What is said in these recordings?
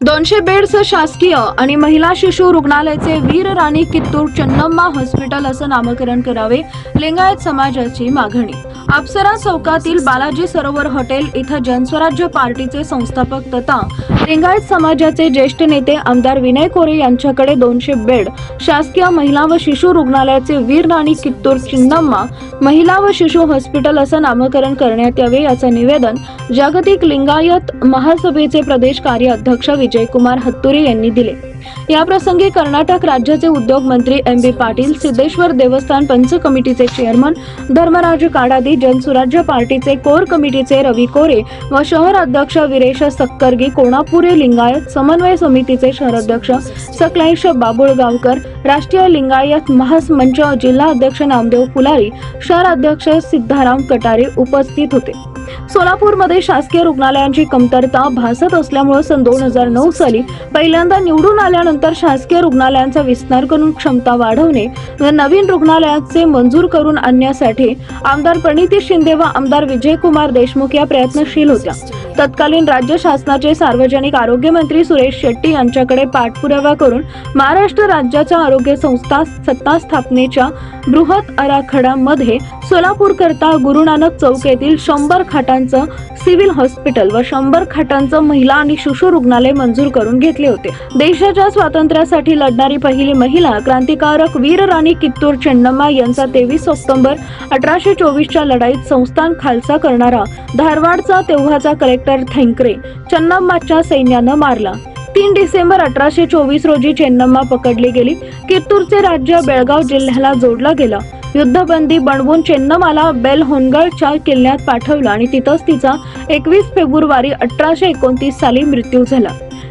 दोनशे बेडचं शासकीय आणि महिला शिशु रुग्णालयाचे वीर राणी कित्तूर चन्नम्मा हॉस्पिटल असं नामकरण करावे लिंगायत समाजाची मागणी. अप्सरा चौकातील बालाजी सरोवर हॉटेल इथं जनस्वराज्य पार्टीचे संस्थापक तथा लिंगायत समाजाचे ज्येष्ठ नेते आमदार विनय कोरे यांच्याकडे दोनशे बेड शासकीय महिला व शिशु रुग्णालयाचे वीर राणी कित्तूर चिन्नम्मा महिला व शिशु हॉस्पिटल असं नामकरण करण्यात यावे याचं निवेदन जागतिक लिंगायत महासभेचे प्रदेश कार्य अध्यक्ष विजयकुमार हत्तुरे यांनी दिले. याप्रसंगी कर्नाटक राज्याचे उद्योग मंत्री एम बी पाटील सिद्धेश्वर देवस्थान पंच कमिटीचे चेअरमन धर्मराज काडादी जनसुराज्य पार्टीचे कोर कमिटीचे रवी कोरे व शहर अध्यक्ष विरेश सक्करगी कोणापुरे लिंगायत समन्वय समितीचे शहराध्यक्ष सकलेश बाबुळगावकर राष्ट्रीय लिंगायत महासमंच जिल्हा अध्यक्ष नामदेव फुलारी शहर अध्यक्ष सिद्धाराम कटारे उपस्थित होते. सोलापूरमध्ये शासकीय रुग्णालयांची कमतरता भासत असल्यामुळे सन दोन हजार नऊ साली पहिल्यांदा निवडून आल्यानंतर शासकीय रुग्णालयांचा विस्तार करून क्षमता वाढवणे व नवीन रुग्णालयाचे मंजूर करून आणण्यासाठी आमदार प्रणिती शिंदे व आमदार विजयकुमार देशमुख या प्रयत्नशील होत्या. तत्कालीन राज्य शासनाचे सार्वजनिक आरोग्य मंत्री सुरेश शेट्टी यांच्याकडे पाठपुरावा करून महाराष्ट्र राज्याच्या आरोग्य संस्था सत्ता स्थापनेच्या बृहत आराखड्यामध्ये सोलापूर करता गुरु नानक चौक येथील शंभर खाटांचं सिव्हिल हॉस्पिटल व शंभर खाटांचं महिला आणि शिशु रुग्णालय मंजूर करून घेतले होते. देशाच्या स्वातंत्र्यासाठी लढणारी पहिली महिला क्रांतिकारक वीर राणी कित्तूर चेन्नम्मा यांचा तेवीस ऑक्टोबर अठराशे चोवीसच्या लढाईत संस्थान खालसा करणारा धारवाडचा तेव्हाचा कलेक्टर थेंकरे चन्नम्माच्या सैन्यानं मारला. तीन डिसेंबर अठराशे चोवीस रोजी चेन्नम्मा पकडली गेली. कित्तूरचे राज्य बेळगाव जिल्ह्याला जोडला गेला. युद्धबंदी बनवून चेन्नमाला बेल होनगळच्या किल्ल्यात पाठवलं आणि तिथंच तिचा एकवीस फेब्रुवारी अठराशे एकोणतीस साली मृत्यू झाला.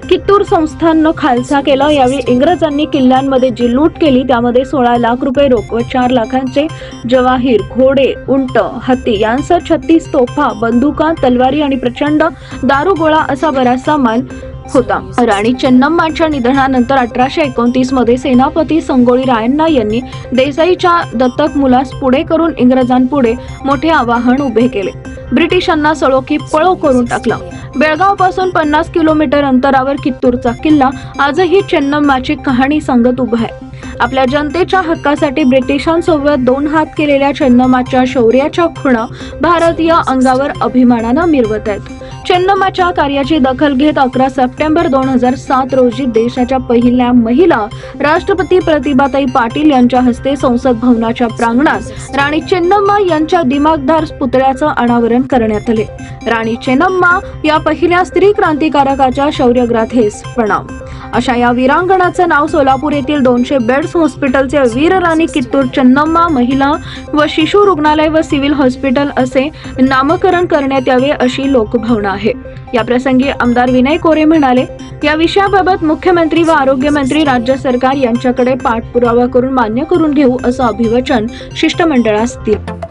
कित्तूर संस्थाननं खालसा केला. यावेळी इंग्रजांनी किल्ल्यांमध्ये जी लूट केली त्यामध्ये सोळा लाख रुपये रोख व चार लाखांचे जवाहीर घोडे उंट हत्ती यांसह छत्तीस तोफा बंदुका तलवारी आणि प्रचंड दारुगोळा असा बराचसा माल होता. राणी चेन्नम्माच्या निधनानंतर अठराशे एकोणतीसमध्ये सेनापती संगोळी रायण्णा यांनी देसाईच्या दत्तक मुलास पुढे करून इंग्रजांपुढे मोठे आवाहन उभे केले. ब्रिटिशांना सळोखी पळो करून टाकला. बेळगावपासून पन्नास किलोमीटर अंतरावर कित्तूरचा किल्ला. आजही चेन्नम्माची कहाणी सांगत उभा आहे. आपल्या जनतेच्या हक्कासाठी ब्रिटिशांसोबत दोन हात केलेल्या चेन्नम्माच्या शौर्याच्या खुणा भारतीय अंगावर अभिमानानं मिरवत आहेत. चेन्नम्माच्या कार्याची दखल घेत अकरा सप्टेंबर दोन हजार सात रोजी देशाच्या पहिल्या महिला राष्ट्रपती प्रतिभाताई पाटील यांच्या हस्ते संसद भवनाच्या प्रांगणात राणी चेन्नम्मा यांच्या दिमागदार पुतळ्याचं अनावरण करण्यात आले. राणी चेन्नम्मा या पहिल्या स्त्री क्रांतिकारकाच्या शौर्यग्राथेस प्रणाम. अशा या वीरांगणाचं नाव सोलापूर येथील दोनशे बेड बेड्स हॉस्पिटलचे वीर राणी कित्तूर चन्नम्मा महिला व शिशु रुग्णालय व सिव्हिल हॉस्पिटल असे नामकरण करण्यात यावे अशी लोकभावना आहे. या प्रसंगी आमदार विनय कोरे म्हणाले या विषयाबाबत मुख्यमंत्री व आरोग्यमंत्री राज्य सरकार यांच्याकडे पाठपुरावा करून मान्य करून घेऊ असं अभिवचन शिष्टमंडळास दिलं.